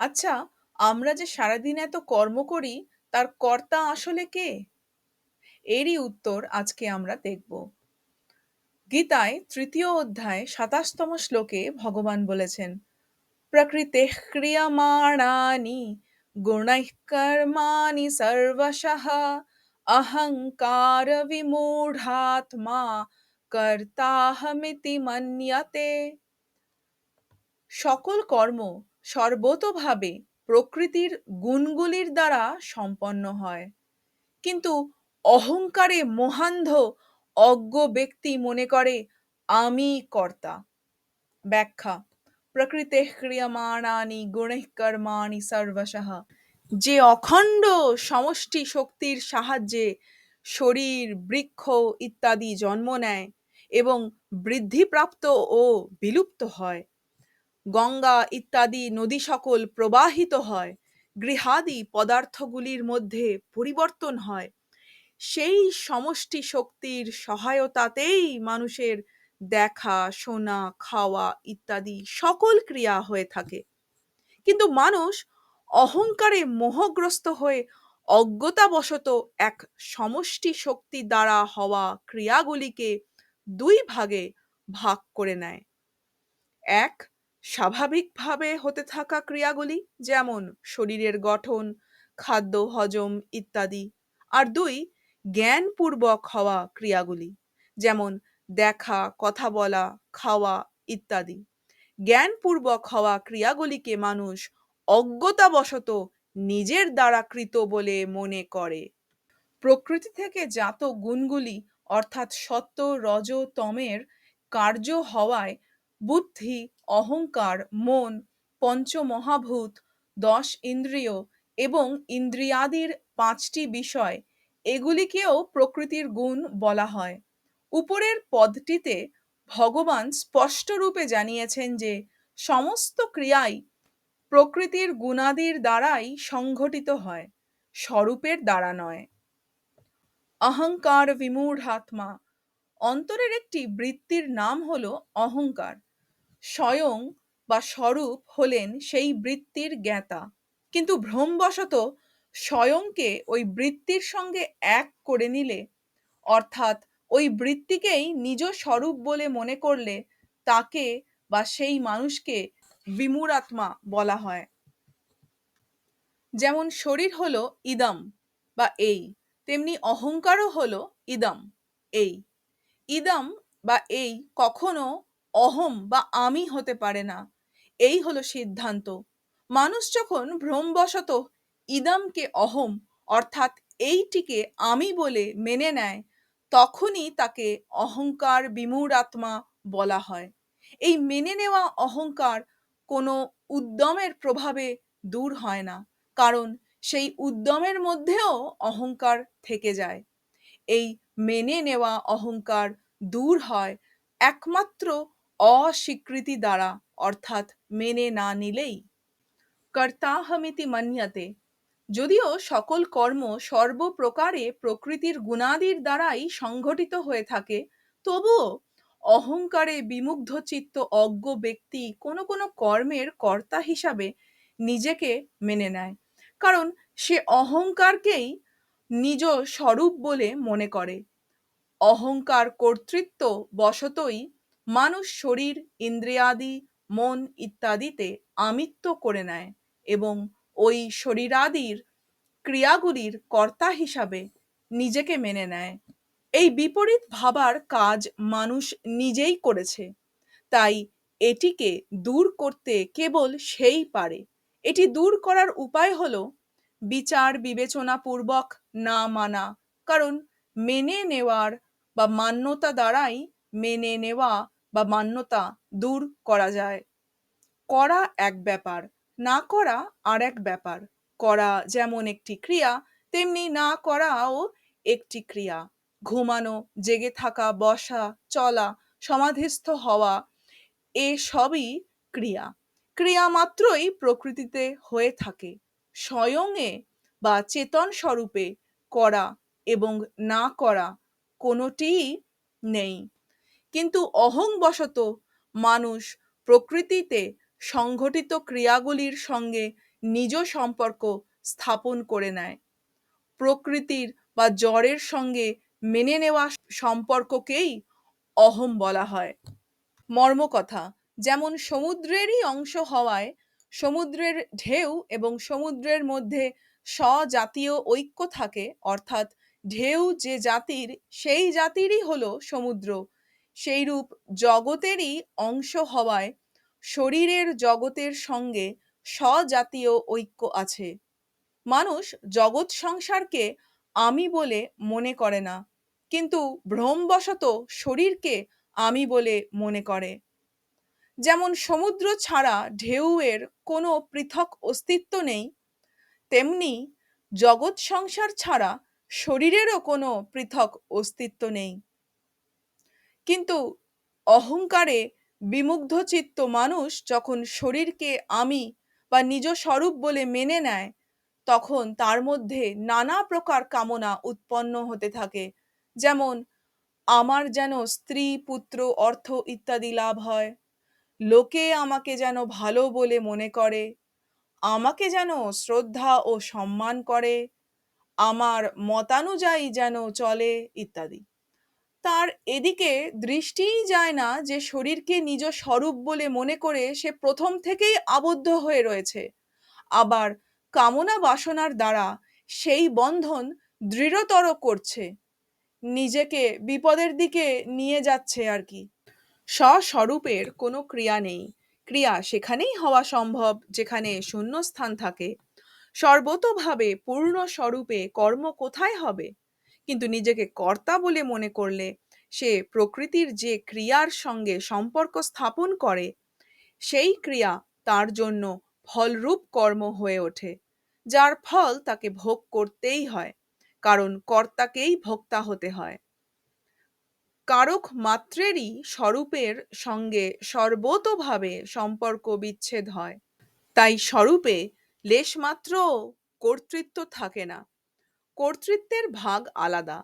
আচ্ছা, আমরা যে সারাদিন এত কর্ম করি, তার কর্তা আসলে কে? এরই উত্তর আজকে আমরা দেখব। গীতায় তৃতীয় অধ্যায় সাতাশতম শ্লোকে ভগবান বলেছেন, "প্রকৃতিঃ ক্রিয়মাণানি গুণৈঃ কর্মাণি সর্বশঃ অহংকার বিমূঢ়াত্মা কর্তাহমিতি মন্যতে।" সকল কর্ম সর্বতোভাবে প্রকৃতির গুণগুলির দ্বারা সম্পন্ন হয়। কিন্তু অহংকারে মহান্ধ, অজ্ঞ ব্যক্তি মনে করে, আমি কর্তা। ব্যাখ্যা, প্রকৃতে ক্রিয়মাণানি গুণৈঃ কর্মাণি সর্বশঃ। যে অখণ্ড সমষ্টি শক্তির সাহায্যে শরীর, বৃক্ষ ইত্যাদি জন্ম নেয় এবং বৃদ্ধিপ্রাপ্ত ও বিলুপ্ত হয়। গঙ্গা ইত্যাদি নদী সকল প্রবাহিত হয়। গৃহাদি পদার্থগুলির মধ্যে পরিবর্তন হয়। সেই সমষ্টি শক্তির সহায়তাতেই মানুষের দেখা, শোনা, খাওয়া ইত্যাদি সকল ক্রিয়া হয়ে থাকে। কিন্তু মানুষ অহংকারে মোহগ্রস্ত হয়ে অজ্ঞতাবশত এক সমষ্টি শক্তি দ্বারা হওয়া ক্রিয়াগুলিকে দুই ভাগে ভাগ করে নেয়। এক স্বাভাবিকভাবে হতে থাকা ক্রিয়াগুলি যেমন শরীরের গঠন, খাদ্য হজম ইত্যাদি। আর দুই, জ্ঞানপূর্বক হওয়া ক্রিয়াগুলি যেমন দেখা, কথা বলা, খাওয়া ইত্যাদি। জ্ঞানপূর্বক হওয়া ক্রিয়াগুলিকে মানুষ অজ্ঞতাবশত নিজের দ্বারা কৃত বলে মনে করে। প্রকৃতি থেকে জাত গুণগুলি অর্থাৎ সত্য, রজ, তমের কার্য হওয়ায় বুদ্ধি অহংকার, মন, পঞ্চমহাভূত, দশ ইন্দ্রিয় এবং ইন্দ্রিয়াদির পাঁচটি বিষয়, এগুলিকেও প্রকৃতির গুণ বলা হয়। উপরের পদটিতে ভগবান স্পষ্টরূপে জানিয়েছেন যে, সমস্ত ক্রিয়াই প্রকৃতির গুণাদির দ্বারাই সংঘটিত হয়, স্বরূপের দ্বারা নয়। অহংকার বিমূঢ় বিমূঢ়াত্মা, অন্তরের একটি বৃত্তির নাম হলো অহংকার। স্বয়ং বা স্বরূপ হলেন সেই বৃত্তির জ্ঞাতা। কিন্তু ভ্রমবশত স্বয়ংকে ওই বৃত্তির সঙ্গে এক করে নিলে, অর্থাৎ ওই বৃত্তিকেই নিজ স্বরূপ বলে মনে করলে তাকে বা সেই মানুষকে বিমূরাত্মা বলা হয়। যেমন শরীর হলো ইদম বা এই, তেমনি অহংকারও হলো ইদম, এই। ইদম বা এই কখনো অহম বা আমি হতে পারে না। এই হলো সিদ্ধান্ত। মানুষ যখন ভ্রমবশত ইদমকে অহম, অর্থাৎ এইটিকে আমি বলে মেনে নেয়, তখনই তাকে অহংকার বিমূঢ় আত্মা বলা হয়। এই মেনে নেওয়া অহংকার কোনো উদ্যমের প্রভাবে দূর হয় না, কারণ সেই উদ্যমের মধ্যেও অহংকার থেকে যায়। এই মেনে নেওয়া অহংকার দূর হয় একমাত্র অস্বীকৃতি দ্বারা, অর্থাৎ মেনে না নিলেই। কর্তাহমিতি মান্যাতে, যদিও সকল কর্ম সর্বপ্রকারে প্রকৃতির গুণাদির দ্বারাই সংঘটিত হয়ে থাকে, তবুও অহংকারে বিমুগ্ধ চিত্ত অজ্ঞ ব্যক্তি কোনো কোনো কর্মের কর্তা হিসাবে নিজেকে মেনে নেয়, কারণ সে অহংকারকেই নিজ স্বরূপ বলে মনে করে। অহংকার কর্তৃত্ব বশতই মানুষ শরীর, ইন্দ্রিয়াদি, মন ইত্যাদিতে আমিত্ব করে নেয় এবং ওই শরীরাদির ক্রিয়াগুলির কর্তা হিসাবে নিজেকে মেনে নেয়। এই বিপরীত ভাবার কাজ মানুষ নিজেই করেছে। তাই এটিকে দূর করতে কেবল সেই পারে। এটি দূর করার উপায় হল বিচার বিবেচনা পূর্বক না মানা, কারণ মেনে নেওয়ার বা মান্যতা দ্বারাই মেনে নেওয়া বা মান্যতা দূর করা যায়। করা এক ব্যাপার, না করা আর এক ব্যাপার। করা যেমন একটি ক্রিয়া, তেমনি না করাও একটি ক্রিয়া। ঘুমানো, জেগে থাকা, বসা, চলা, সমাধিস্থ হওয়া, এ সবই ক্রিয়া। ক্রিয়া মাত্রই প্রকৃতিতে হয়ে থাকে। স্বয়ংয়ে বা চেতন স্বরূপে করা এবং না করা কোনোটিই নেই। কিন্তু অহংবশত মানুষ প্রকৃতিতে সংঘটিত ক্রিয়াগুলির সঙ্গে নিজ সম্পর্ক স্থাপন করে নেয়। প্রকৃতির বা জড়ের সঙ্গে মেনে নেওয়া সম্পর্ককেই অহম বলা হয়। মর্মকথা, যেমন সমুদ্রেরই অংশ হওয়ায় সমুদ্রের ঢেউ এবং সমুদ্রের মধ্যে স্বজাতীয় ঐক্য থাকে, অর্থাৎ ঢেউ যে জাতির, সেই জাতিরই হলো সমুদ্র। সেইরূপ জগতেরই অংশ হওয়ায় শরীরের জগতের সঙ্গে স্বজাতীয় ঐক্য আছে। মানুষ জগৎ সংসারকে আমি বলে মনে করে না, কিন্তু ভ্রমবশত শরীরকে আমি বলে মনে করে। যেমন সমুদ্র ছাড়া ঢেউয়ের কোনো পৃথক অস্তিত্ব নেই, তেমনি জগৎ সংসার ছাড়া শরীরেরও কোনো পৃথক অস্তিত্ব নেই। কিন্তু অহংকারে বিমুগ্ধ চিত্ত মানুষ যখন শরীরকে আমি বা নিজ স্বরূপ বলে মেনে নেয়, তখন তার মধ্যে নানা প্রকার কামনা উৎপন্ন হতে থাকে। যেমন, আমার যেন স্ত্রী, পুত্র, অর্থ ইত্যাদি লাভ হয়। লোকে আমাকে যেন ভালো বলে মনে করে। আমাকে যেন শ্রদ্ধা ও সম্মান করে। আমার মতানুযায়ী যেন চলে, ইত্যাদি। তার এদিকে দৃষ্টিই যায় না যে শরীরকে নিজ স্বরূপ বলে মনে করে সে প্রথম থেকেই আবদ্ধ হয়ে রয়েছে। আবার কামনা বাসনার দ্বারা সেই বন্ধন দৃঢ়তর করছে। নিজেকে বিপদের দিকে নিয়ে যাচ্ছে আর কি। স্বস্বরূপের কোনো ক্রিয়া নেই। ক্রিয়া সেখানেই হওয়া সম্ভব, যেখানে শূন্যস্থান থাকে। সর্বতোভাবে পূর্ণ স্বরূপে কর্ম কোথায় হবে? কিন্তু নিজেকে কর্তা বলে মনে করলে সে প্রকৃতির যে ক্রিয়ার সঙ্গে সম্পর্ক স্থাপন করে, সেই ক্রিয়া তার জন্য ফলরূপ কর্ম হয়ে ওঠে, যার ফল তাকে ভোগ করতেই হয়, কারণ কর্তাকেই ভোক্তা হতে হয়। কারক মাত্রেরই স্বরূপের সঙ্গে সর্বতোভাবে সম্পর্ক বিচ্ছেদ হয়, তাই স্বরূপে লেশমাত্র কর্তৃত্ব থাকে না। কর্তৃত্বের ভাগ আলাদা।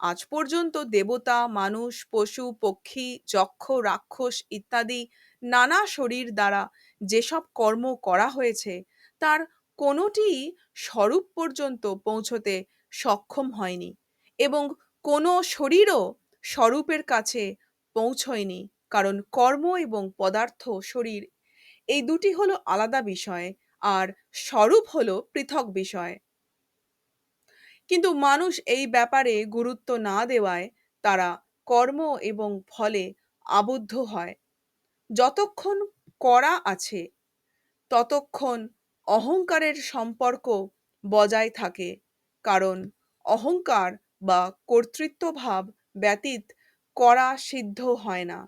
আজ পর্যন্ত দেবতা, মানুষ, পশু, পক্ষী, যক্ষ, রাক্ষস ইত্যাদি নানা শরীর দ্বারা যেসব কর্ম করা হয়েছে, তার কোনোটিই স্বরূপ পর্যন্ত পৌঁছতে সক্ষম হয়নি এবং কোনো শরীরও স্বরূপের কাছে পৌঁছয়নি, কারণ কর্ম এবং পদার্থ শরীর, এই দুটি হলো আলাদা বিষয় আর স্বরূপ হলো পৃথক বিষয়। কিন্তু মানুষ এই ব্যাপারে গুরুত্ব না দেওয়ায় তারা কর্ম এবং ফলে আবদ্ধ হয়। যতক্ষণ করা আছে, ততক্ষণ অহংকারের সম্পর্ক বজায় থাকে, কারণ অহংকার বা কর্তৃত্বভাব ব্যতীত করা সিদ্ধ হয় না।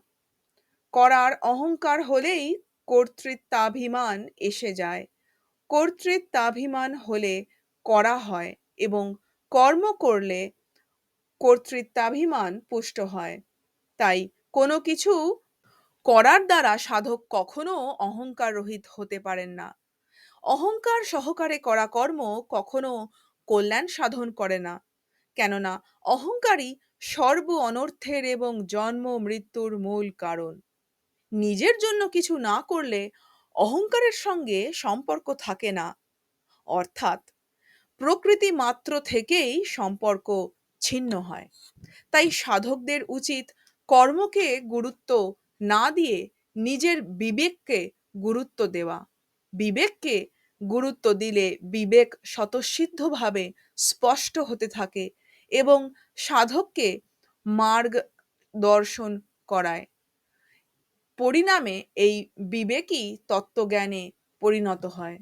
করার অহংকার হলেই কর্তৃত্বাভিমান এসে যায়। কর্তৃত্বাভিমান হলে করা হয় এবং কর্ম করলে কর্তৃত্বাভিমান পুষ্ট হয়। তাই কোনো কিছু করার দ্বারা সাধক কখনো অহংকার রহিত হতে পারেন না। অহংকার সহকারে করা কর্ম কখনো কল্যাণ সাধন করে না। কেননা অহংকারী সর্ব অনর্থের এবং জন্ম মৃত্যুর মূল কারণ। নিজের জন্য কিছু না করলে অহংকারের সঙ্গে সম্পর্ক থাকে না। অর্থাৎ প্রকৃতি মাত্র থেকেই সম্পর্ক ছিন্ন হয়। তাই সাধকদের উচিত কর্মকে গুরুত্ব না দিয়ে নিজের বিবেককে গুরুত্ব দেওয়া। বিবেককে গুরুত্ব দিলে বিবেক স্বতঃসিদ্ধভাবে স্পষ্ট হতে থাকে এবং সাধককে মার্গ দর্শন করায়। পরিণামে এই বিবেকই তত্ত্বজ্ঞানে পরিণত হয়।